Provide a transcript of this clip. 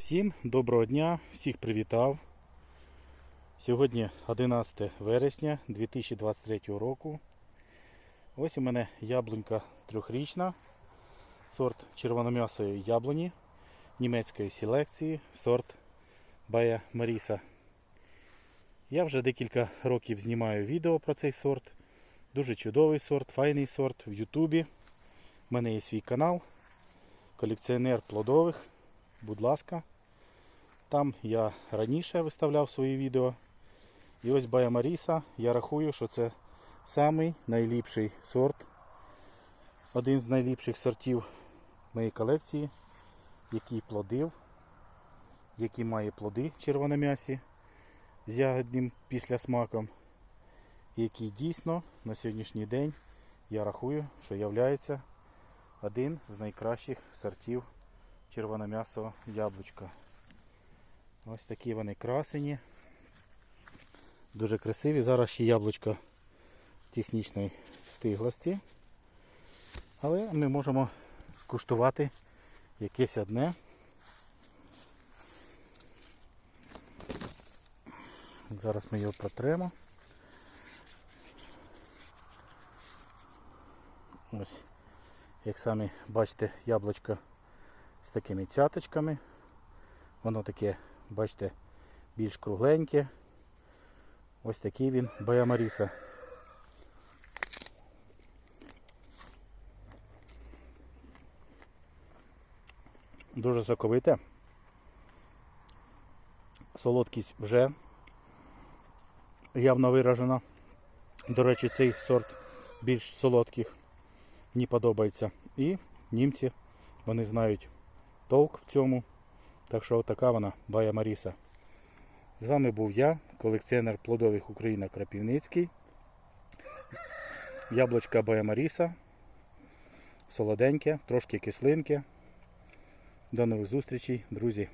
Всім доброго дня, всіх привітав. Сьогодні 11 вересня 2023 року. Ось у мене яблунька трьохрічна, сорт червоном'ясої яблуні німецької селекції, сорт Бая Маріса. Я вже декілька років знімаю відео про цей сорт. Дуже чудовий сорт, файний сорт в Ютубі. У мене є свій канал, колекціонер плодових. Будь ласка. Там я раніше виставляв свої відео. І ось Бая Маріса, я рахую, що це самий найліпший сорт. Один з найліпших сортів моєї колекції, який плодив, який має плоди червоном'ясі з ягодним післясмаком, який дійсно на сьогоднішній день я рахую, що є один з найкращих сортів червоном'ясого яблучка. Ось такі вони красені. Дуже красиві. Зараз ще яблучко технічної стиглості. Але ми можемо скуштувати якесь одне. Зараз ми його протремо. Ось, як самі бачите, яблучко з такими цяточками. Воно таке, бачите, більш кругленьке. Ось такий він Баямаріса. Дуже соковите. Солодкість вже явно виражена. До речі, цей сорт більш солодких мені подобається. І німці вони знають толк в цьому. Так що така вона Бая Маріса. З вами був я, колекціонер плодових Україна Крапівницький. Яблочка Бая Маріса. Солоденьке, трошки кислинке. До нових зустрічей, друзі.